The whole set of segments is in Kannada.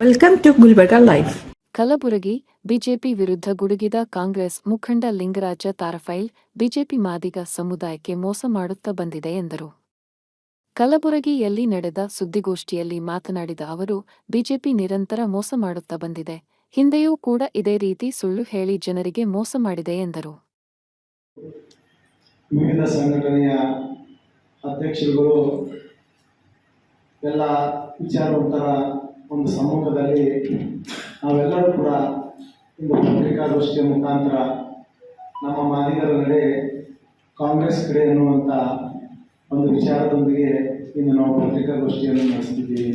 Welcome to Gulbarga life Kalaburagi BJP ವಿರುದ್ಧ ಗುಡುಗಿದ ಕಾಂಗ್ರೆಸ್ ಮುಖಂಡ ಲಿಂಗರಾಜ ತಾರಫೈಲ್ ಬಿಜೆಪಿ ಮಾದಿಗ ಸಮುದಾಯಕ್ಕೆ ಮೋಸ ಮಾಡುತ್ತಾ ಬಂದಿದೆ ಎಂದರು. ಕಲಬುರಗಿಯಲ್ಲಿ ನಡೆದ ಸುದ್ದಿಗೋಷ್ಠಿಯಲ್ಲಿ ಮಾತನಾಡಿದ ಅವರು ಬಿಜೆಪಿ ನಿರಂತರ ಮೋಸ ಮಾಡುತ್ತಾ ಬಂದಿದೆ. ಹಿಂದೆಯೂ ಕೂಡ ಇದೇ ರೀತಿ ಸುಳ್ಳು ಹೇಳಿ ಜನರಿಗೆ ಮೋಸ ಮಾಡಿದೆ ಎಂದರು. ವಿವಿಧ ಸಂಘಟನೆಯ ಅಧ್ಯಕ್ಷರುಗಳು ಎಲ್ಲ ವಿಚಾರವಂತರ ಒಂದು ಸಮೂಹದಲ್ಲಿ ನಾವೆಲ್ಲರೂ ಕೂಡ ಇಂದು ಪತ್ರಿಕಾಗೋಷ್ಠಿಯ ಮುಖಾಂತರ ನಮ್ಮ ಮಾದಿಗರ ನಡೆ ಕಾಂಗ್ರೆಸ್ ಕಡೆ ಎನ್ನುವಂಥ ಒಂದು ವಿಚಾರದೊಂದಿಗೆ ಇಂದು ನಾವು ಪತ್ರಿಕಾಗೋಷ್ಠಿಯನ್ನು ನಡೆಸ್ತಿದ್ದೀವಿ.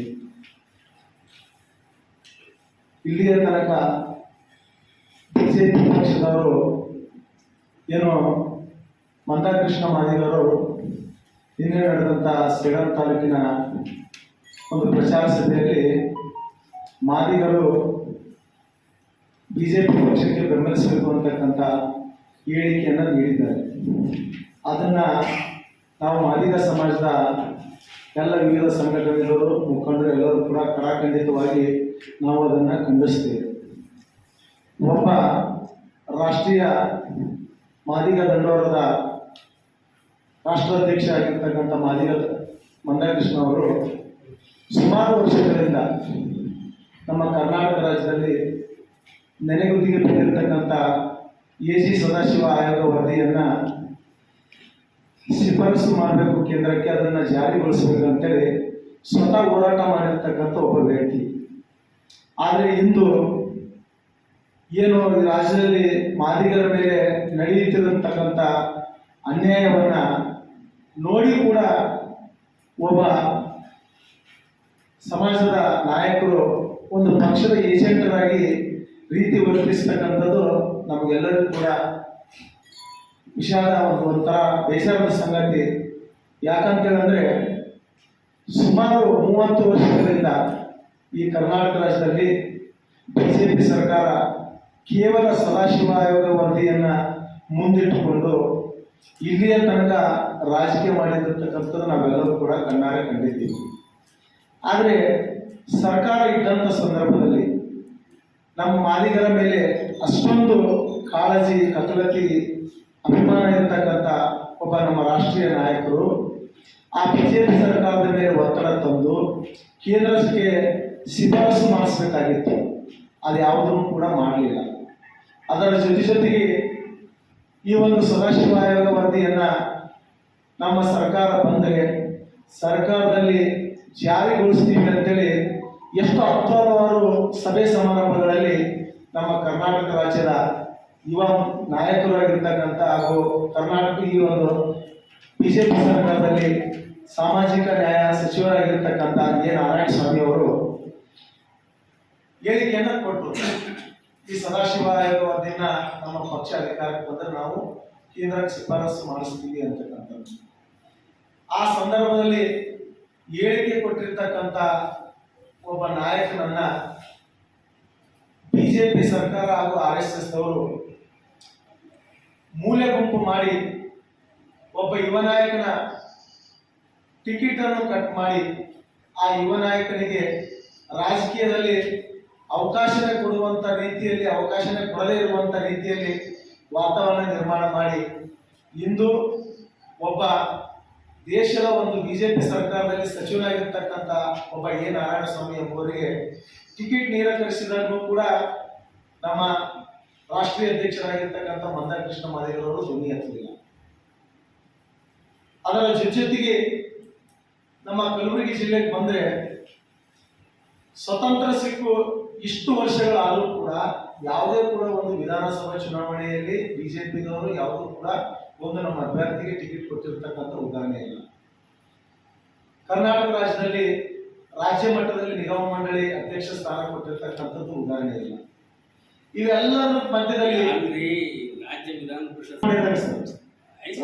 ಇಲ್ಲಿಯ ತನಕ ಬಿ ಜೆ ಪಿ ಪಕ್ಷದವರು ಏನು ಮಂದಾಕೃಷ್ಣ ಮಾದಿಗರು ನಿನ್ನೆ ನಡೆದಂಥ ಸೇಡಂ ತಾಲೂಕಿನ ಒಂದು ಪ್ರಚಾರ ಸಭೆಯಲ್ಲಿ ಮಾದಿಗರು ಬಿ ಜೆ ಪಿ ಪಕ್ಷಕ್ಕೆ ಬೆಂಬಲಿಸಬೇಕು ಅಂತಕ್ಕಂಥ ಹೇಳಿಕೆಯನ್ನು ನೀಡಿದ್ದಾರೆ. ಅದನ್ನು ನಾವು ಮಾದಿಗ ಸಮಾಜದ ಎಲ್ಲ ವಿವಿಧ ಸಂಘಟನೆಗಳು, ಮುಖಂಡರು ಎಲ್ಲರೂ ಕೂಡ ಕಡಾಖಂಡಿತವಾಗಿ ನಾವು ಅದನ್ನು ಖಂಡಿಸ್ತೇವೆ ಒಬ್ಬ ರಾಷ್ಟ್ರೀಯ ಮಾದಿಗ ದಂಡೋರದ ರಾಷ್ಟ್ರಾಧ್ಯಕ್ಷ ಆಗಿರ್ತಕ್ಕಂಥ ಮಾದಿಗ ಮಂದಾಕೃಷ್ಣ ಅವರು ಸುಮಾರು ವರ್ಷಗಳಿಂದ ನಮ್ಮ ಕರ್ನಾಟಕ ರಾಜ್ಯದಲ್ಲಿ ನೆನೆಗುದಿಗೆ ಬಂದಿರತಕ್ಕಂಥ ಎ ಜಿ ಸದಾಶಿವ ಆಯೋಗ ವರದಿಯನ್ನು ಶಿಫಾರಸು ಮಾಡಬೇಕು ಕೇಂದ್ರಕ್ಕೆ ಅದನ್ನು ಜಾರಿಗೊಳಿಸಬೇಕು ಅಂತೇಳಿ ಸ್ವತಃ ಹೋರಾಟ ಮಾಡಿರ್ತಕ್ಕಂಥ ಒಬ್ಬ ವ್ಯಕ್ತಿ. ಆದರೆ ಇಂದು ಏನು ರಾಜ್ಯದಲ್ಲಿ ಮಾದಿಗರ ಮೇಲೆ ನಡೆಯುತ್ತಿರತಕ್ಕಂಥ ಅನ್ಯಾಯವನ್ನು ನೋಡಿ ಕೂಡ ಒಬ್ಬ ಸಮಾಜದ ನಾಯಕರು ಒಂದು ಪಕ್ಷದ ಏಜೆಂಟರಾಗಿ ರೀತಿ ವರ್ತಿಸ್ತಕ್ಕಂಥದ್ದು ನಮಗೆಲ್ಲರಿಗೂ ಕೂಡ ವಿಷಾದ ಒಂದು ಒಂಥರ ಬೇಸರದ ಸಂಗತಿ. ಯಾಕಂತೇಳಿದ್ರೆ ಸುಮಾರು ಮೂವತ್ತು ವರ್ಷಗಳಿಂದ ಈ ಕರ್ನಾಟಕ ರಾಜ್ಯದಲ್ಲಿ ಬಿಜೆಪಿ ಸರ್ಕಾರ ಕೇವಲ ಸದಾಶಿವ ಆಯೋಗ ವರದಿಯನ್ನ ಮುಂದಿಟ್ಟುಕೊಂಡು ಇಲ್ಲಿಯ ತನಕ ರಾಜಕೀಯ ಮಾಡಿರ್ತಕ್ಕಂಥದ್ದು ನಾವೆಲ್ಲರೂ ಕೂಡ ಕಣ್ಣಾರೆ ಕಂಡಿದ್ದೀವಿ. ಆದರೆ ಸರ್ಕಾರ ಇದ್ದಂಥ ಸಂದರ್ಭದಲ್ಲಿ ನಮ್ಮ ಮಾಲೀಕರ ಮೇಲೆ ಅಷ್ಟೊಂದು ಕಾಳಜಿ ಕತಲತಿ ಅಭಿಮಾನ ಇರತಕ್ಕಂಥ ಒಬ್ಬ ನಮ್ಮ ರಾಷ್ಟ್ರೀಯ ನಾಯಕರು, ಆ ಬಿಜೆಪಿ ಸರ್ಕಾರದ ಮೇಲೆ ಒತ್ತಡ ತಂದು ಕೇಂದ್ರಕ್ಕೆ ಶಿಫಾರಸು ಮಾಡಿಸ್ಬೇಕಾಗಿತ್ತು. ಅದು ಯಾವುದನ್ನು ಕೂಡ ಮಾಡಲಿಲ್ಲ. ಅದರ ಜೊತೆ ಜೊತೆಗೆ ಈ ಒಂದು ಸದಾಶಿವ ಆಯೋಗ ವರದಿಯನ್ನು ನಮ್ಮ ಸರ್ಕಾರ ಬಂದರೆ ಸರ್ಕಾರದಲ್ಲಿ ಜಾರಿಗೊಳಿಸ್ತೀವಿ ಅಂತೇಳಿ ಎಷ್ಟು ಹತ್ತಾರು ಸಭೆ ಸಮಾರಂಭಗಳಲ್ಲಿ ನಮ್ಮ ಕರ್ನಾಟಕ ರಾಜ್ಯದ ಯುವ ನಾಯಕರಾಗಿರ್ತಕ್ಕಂಥ ಹಾಗೂ ಕರ್ನಾಟಕ ಈ ಒಂದು ಬಿಜೆಪಿ ಸರ್ಕಾರದಲ್ಲಿ ಸಾಮಾಜಿಕ ನ್ಯಾಯ ಸಚಿವರಾಗಿರ್ತಕ್ಕಂಥ ಎ ನಾರಾಯಣ ಸ್ವಾಮಿ ಅವರು ಹೇಳಿಕೆಯನ್ನು ಕೊಟ್ಟರು ಈ ಸದಾಶಿವ ದಿನ ನಮ್ಮ ಪಕ್ಷ ಅಧಿಕಾರಕ್ಕೆ ಬಂದರೆ ನಾವು ಕೇಂದ್ರಕ್ಕೆ ಶಿಫಾರಸು ಮಾಡಿಸ್ತೀವಿ ಅಂತಕ್ಕಂಥದ್ದು. ಆ ಸಂದರ್ಭದಲ್ಲಿ ಹೇಳಿಕೆ ಕೊಟ್ಟಿರ್ತಕ್ಕಂಥ ಒಬ್ಬ ನಾಯಕನನ್ನ ಬಿಜೆಪಿ ಸರ್ಕಾರ ಹಾಗೂ ಆರ್ ಎಸ್ ಎಸ್ ಅವರು ಮೂಲೆ ಗುಂಪು ಮಾಡಿ ಒಬ್ಬ ಯುವ ನಾಯಕನ ಟಿಕೆಟ್ ಅನ್ನು ಕಟ್ ಮಾಡಿ ಆ ಯುವ ನಾಯಕನಿಗೆ ರಾಜಕೀಯದಲ್ಲಿ ಅವಕಾಶನೇ ಕೊಡುವಂತ ರೀತಿಯಲ್ಲಿ, ಅವಕಾಶನೇ ಕೊಡದೇ ಇರುವಂತ ರೀತಿಯಲ್ಲಿ ವಾತಾವರಣ ನಿರ್ಮಾಣ ಮಾಡಿ ಇಂದು ಒಬ್ಬ ದೇಶದ ಒಂದು ಬಿಜೆಪಿ ಸರ್ಕಾರದಲ್ಲಿ ಸಚಿವರಾಗಿರ್ತಕ್ಕಂಥ ಒಬ್ಬ ಎ ನಾರಾಯಣಸ್ವಾಮಿ ಎಂಬುವರಿಗೆ ಟಿಕೆಟ್ ನಿರಾಕರಿಸಿದಾಗೂ ಕೂಡ ನಮ್ಮ ರಾಷ್ಟ್ರೀಯ ಅಧ್ಯಕ್ಷರಾಗಿರ್ತಕ್ಕಂಥ ಮಂದಾಕೃಷ್ಣ ಮಾದೇವರವರು ಧ್ವನಿ ಎತ್ತಲಿಲ್ಲ ಅದರ ಜೊತೆ ಜೊತೆಗೆ ನಮ್ಮ ಕಲಬುರಗಿ ಜಿಲ್ಲೆಗೆ ಬಂದ್ರೆ ಸ್ವತಂತ್ರ ಸಿಕ್ಕು ಇಷ್ಟು ವರ್ಷಗಳಾದರೂ ಕೂಡ ಯಾವುದೇ ಕೂಡ ಒಂದು ವಿಧಾನಸಭಾ ಚುನಾವಣೆಯಲ್ಲಿ ಬಿಜೆಪಿದವರು ಯಾವುದೂ ಕೂಡ ಒಂದು ನಮ್ಮ ಅಭ್ಯರ್ಥಿಗೆ ಟಿಕೆಟ್ ಕೊಟ್ಟಿರ್ತಕ್ಕಂಥ ಉದಾಹರಣೆ ಇಲ್ಲ. ಕರ್ನಾಟಕ ರಾಜ್ಯದಲ್ಲಿ ರಾಜ್ಯ ಮಟ್ಟದಲ್ಲಿ ನಿಗಮ ಮಂಡಳಿ ಅಧ್ಯಕ್ಷ ಸ್ಥಾನ ಕೊಟ್ಟಿರ್ತಕ್ಕಂಥದ್ದು ಉದಾಹರಣೆ ಇಲ್ಲ. ಇವೆಲ್ಲ ಮಧ್ಯದಲ್ಲಿ ರಾಜ್ಯ ವಿಧಾನ ಪರಿಷತ್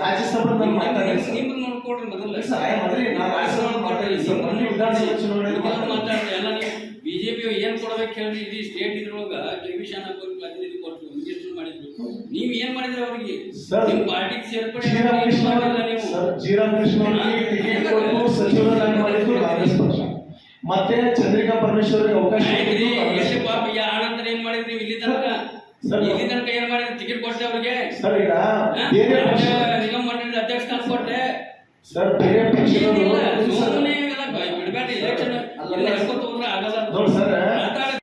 ರಾಜ್ಯಸಭಾ ಬಿಜೆಪಿ ಏನ್ ಕೊಡ್ಬೇಕು ಹೇಳಿ ಇಡೀ ಸ್ಟೇಟ್ ಇದ್ರೊಳಗ. ನೀವು ಏನ್ ಮಾಡಿದ್ರೆ ಅವರಿಗೆ? ಸರ್ ನಿಮ್ ಪಾರ್ಟಿಗೆ ಸೇರ್ಪಡೆ ಜೀರಾಮಕೃಷ್ಣ ಸಚಿವರನ್ನಾಗಿ ಮಾಡಿದ್ರು ಕಾಂಗ್ರೆಸ್ ಪಕ್ಷ. ಮತ್ತೆ ಚಂದ್ರಿಕಾ ಪರಮೇಶ್ವರಿಗೆ ಅವಕಾಶ ಪಾಪ ಈ ಆನಂದನ ಏನ್ ಮಾಡಿದ್ರಿ ಇಲ್ಲಿ ತನಕ? ಸರ್ ಇಲ್ಲಿ ತನಕ ಏನ್ ಮಾಡಿದ್ರಿ? ಟಿಕೆಟ್ ಕೊಟ್ಟೆ ಅವರಿಗೆ? ಸರ್ ಈಗ ಬೇರೆ ನಿಗಮ ಮಂಡಳಿ ಅಧ್ಯಕ್ಷ ಕೊಟ್ಟೆ? ಸರ್ ಬೇರೆ ಪಕ್ಷಗಳು ಸುಮ್ಮನೆ ಬಿಡಬೇಡಿ ಎಲೆಕ್ಷನ್ ಎಲ್ಲ ಆಗಲ್ಲ